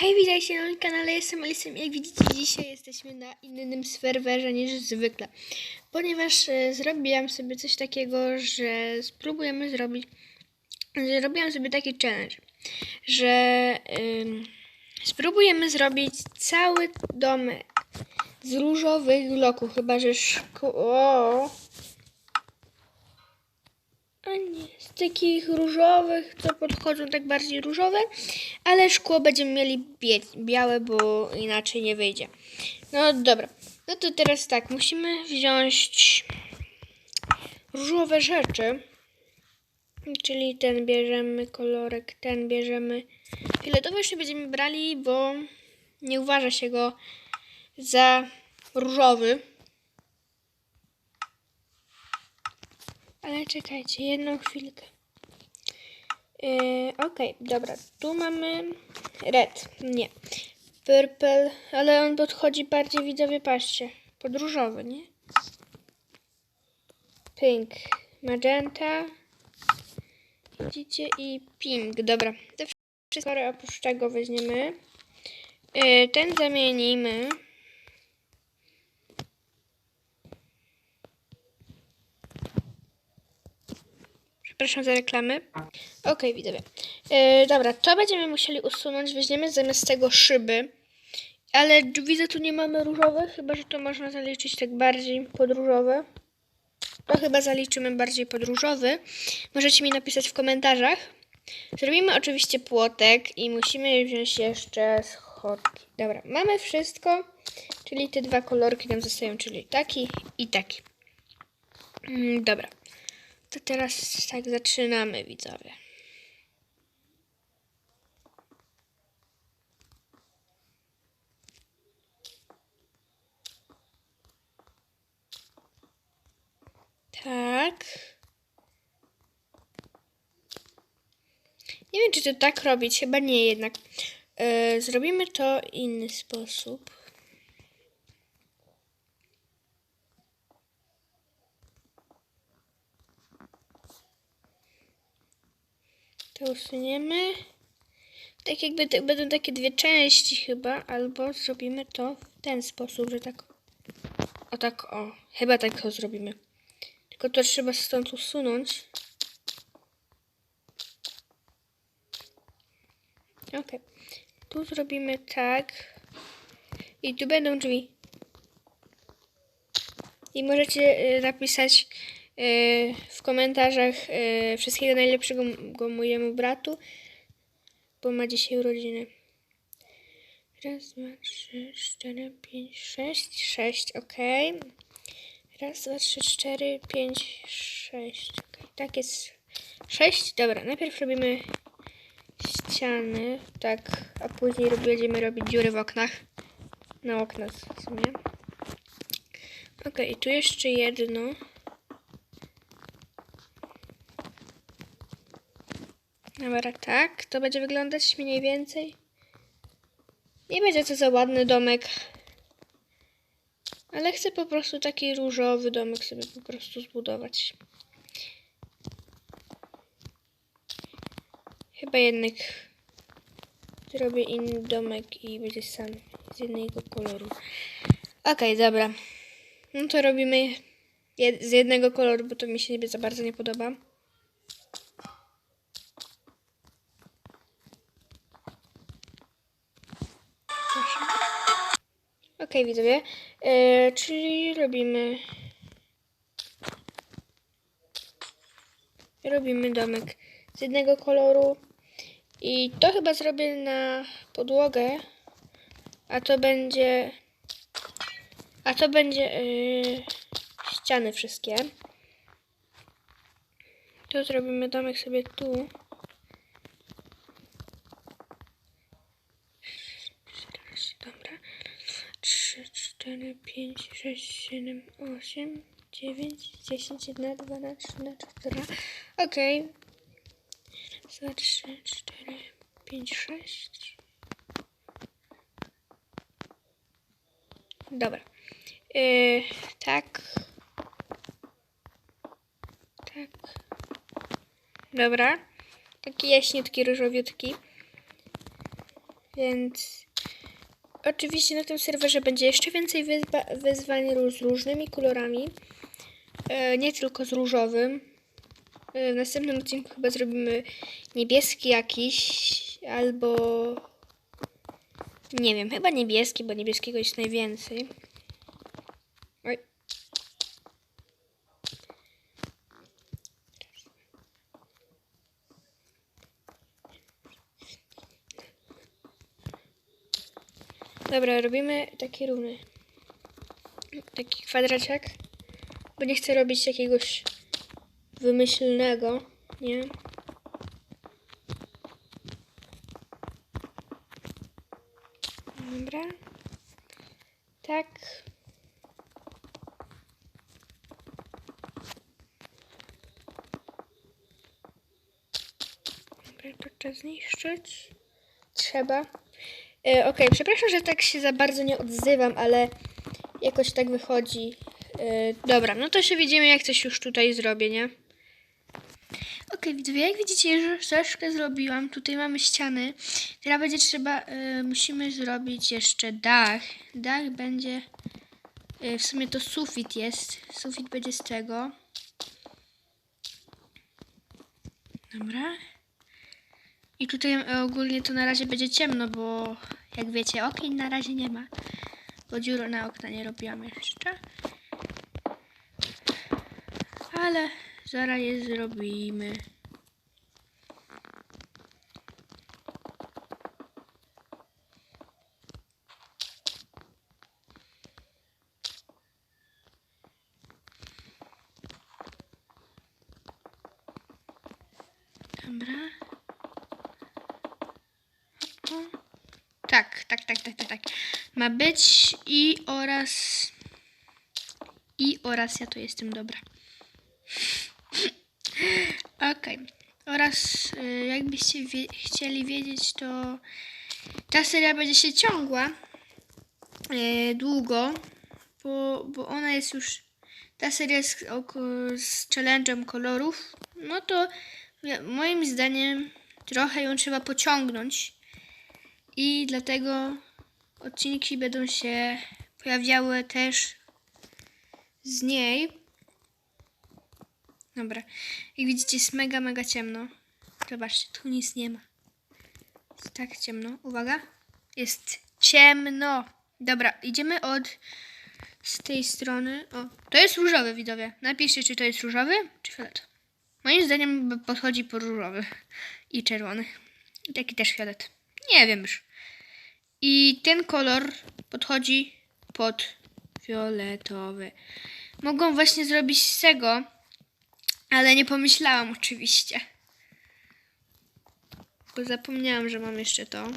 Hej, witajcie na moim kanale, jestem Alisem. Jak widzicie, dzisiaj jesteśmy na innym serwerze niż zwykle. Ponieważ e, zrobiłam sobie coś takiego, że spróbujemy zrobić... Zrobiłam sobie taki challenge, że spróbujemy zrobić cały domek z różowych bloków, chyba że szkło... Z takich różowych, co podchodzą tak bardziej różowe, ale szkło będziemy mieli białe, bo inaczej nie wyjdzie. No dobra, no to teraz tak, musimy wziąć różowe rzeczy, czyli ten bierzemy kolorek, ten bierzemy. Fioletowy nie będziemy brali, bo nie uważa się go za różowy. Ale czekajcie, jedną chwilkę. Yy, Okej, dobra. Tu mamy red. Nie. Purple, ale on podchodzi bardziej widzowie, patrzcie. Podróżowy, nie? Pink. Magenta. Widzicie? I pink. Dobra. Te wszystkie kolory oprócz tego weźmiemy. Yy, ten zamienimy. Przepraszam za reklamy. Okej, widzowie. Yy, dobra, to będziemy musieli usunąć. Weźmiemy zamiast tego szyby. Ale widzę, tu nie mamy różowych, chyba że to można zaliczyć tak bardziej podróżowe. To chyba zaliczymy bardziej podróżowy. Możecie mi napisać w komentarzach. Zrobimy oczywiście płotek i musimy wziąć jeszcze schodki. Dobra, mamy wszystko, czyli te dwa kolorki nam zostają, czyli taki i taki. Mm, dobra. To teraz tak zaczynamy, widzowie. Tak. Nie wiem, czy to tak robić, chyba nie jednak. Yy, zrobimy to inny sposób. To usuniemy. Tak jakby to będą takie dwie części chyba, albo zrobimy to w ten sposób, że tak o tak o. Chyba tak to zrobimy. Tylko to trzeba stąd usunąć. Ok. Tu zrobimy tak. I tu będą drzwi. I możecie y, napisać y, w komentarzach y, wszystkiego najlepszego mojemu bratu, bo ma dzisiaj urodziny. Raz, dwa, trzy, cztery, pięć, sześć. Sześć, ok. Raz, dwa, trzy, cztery, pięć, sześć. Tak jest. Sześć. Dobra, najpierw robimy ściany, tak, a później będziemy robić dziury w oknach. Na oknach w sumie. Okej, tu jeszcze jedno. Dobra, tak, to będzie wyglądać mniej więcej. Nie będzie to za ładny domek. Ale chcę po prostu taki różowy domek sobie po prostu zbudować. Chyba jednak zrobię inny domek i będzie sam z jednego koloru. Okej, dobra. No to robimy z jednego koloru, bo to mi się za bardzo nie podoba. Okej, widzowie. E, czyli robimy... Robimy domek z jednego koloru. I to chyba zrobię na podłogę. A to będzie... A to będzie yy, ściany wszystkie. To zrobimy domek sobie tu. Dobra. 3, 4, 5, 6, 7, 8, 9, 10, 1, 2, 3, 4. Okej. 2, 3, 4, 5, 6. Dobra. Yy, tak. Tak. Dobra. Taki jaśniutki, różowiutki. Więc oczywiście na tym serwerze będzie jeszcze więcej wyzwa- wyzwań z różnymi kolorami. E, nie tylko z różowym. E, w następnym odcinku chyba zrobimy niebieski jakiś, albo nie wiem, chyba niebieski, bo niebieskiego jest najwięcej. Dobra, robimy taki równy. Taki kwadraciak. Bo nie chcę robić jakiegoś wymyślnego, nie? Dobra. Tak. Dobra, to trzeba zniszczyć. Trzeba. E, Okej, przepraszam, że tak się za bardzo nie odzywam, ale jakoś tak wychodzi. E, dobra, no to się widzimy, jak coś już tutaj zrobię, nie? Okej, widzowie, jak widzicie, już troszkę zrobiłam. Tutaj mamy ściany. Teraz będzie trzeba, e, musimy zrobić jeszcze dach. Dach będzie, e, w sumie to sufit jest. Sufit będzie z tego. Dobra. I tutaj e, ogólnie to na razie będzie ciemno, bo jak wiecie, okien na razie nie ma. Bo dziury na okna nie robiłam jeszcze. Ale zaraz je zrobimy. Dobra. O. Tak, tak, tak, tak, tak. Ma być i oraz. I oraz ja tu jestem dobra. Okej. Oraz y, jakbyście wie, chcieli wiedzieć, to ta seria będzie się ciągła y, długo, bo, bo ona jest już. Ta seria z, z challenge'em kolorów, no to moim zdaniem trochę ją trzeba pociągnąć. I dlatego odcinki będą się pojawiały też z niej. Dobra. Jak widzicie, jest mega, mega ciemno. Zobaczcie, tu nic nie ma. Jest tak ciemno. Uwaga. Jest ciemno. Dobra, idziemy od z tej strony. O, to jest różowy, widzowie. Napiszcie, czy to jest różowy, czy fiolet. Moim zdaniem podchodzi po różowy i czerwony. I taki też fiolet. Nie wiem już. I ten kolor podchodzi pod fioletowy. Mogą właśnie zrobić z tego, ale nie pomyślałam oczywiście. Bo zapomniałam, że mam jeszcze to.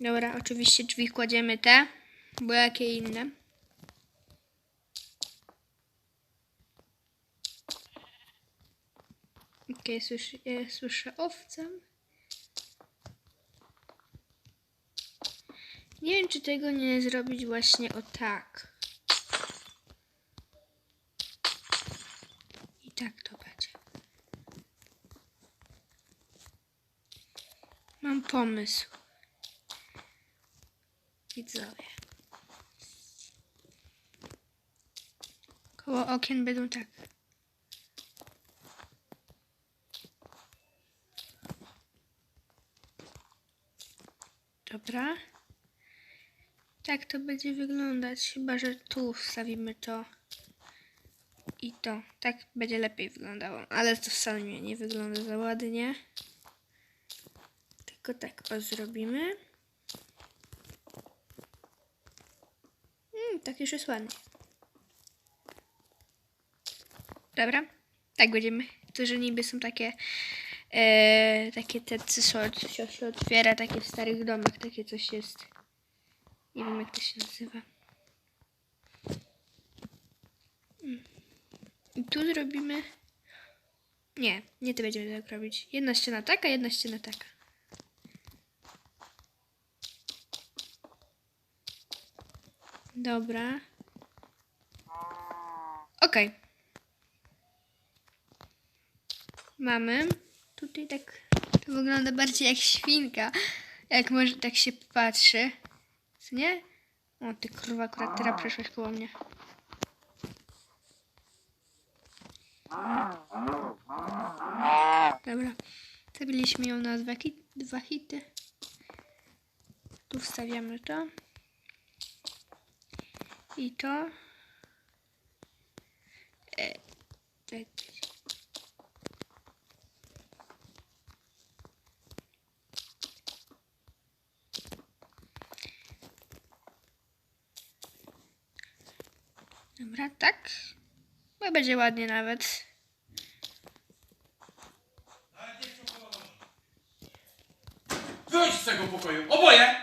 Dobra, oczywiście drzwi kładziemy te, bo jakie inne. Okej, słyszę, ja słyszę owcę. Nie wiem, czy tego nie zrobić właśnie o tak. I tak to będzie. Mam pomysł. Widzowie. Koło okien będą tak. Dobra. Tak to będzie wyglądać, chyba że tu wstawimy to i to. Tak będzie lepiej wyglądało, ale to wcale nie, wygląda za ładnie. Tylko tak o zrobimy. Mm, tak już jest ładnie. Dobra, tak będziemy. To, że niby są takie e, takie te, co się otwiera, takie w starych domach, takie coś jest. Nie wiem jak to się nazywa. Mm. I tu zrobimy... Nie, nie to będziemy tak robić. Jedna ściana taka, jedna ściana taka. Dobra. Okej. Mamy. Tutaj tak to wygląda bardziej jak świnka. Jak może tak się patrzy. Nie? O, ty kurwa, akurat teraz koło mnie. Dobra. Zabiliśmy ją na dwa, ki- dwa hity. Tu wstawiamy to. I to. E, tak. Dobra, tak. Bo będzie ładnie nawet. Wychodź z tego pokoju, oboje!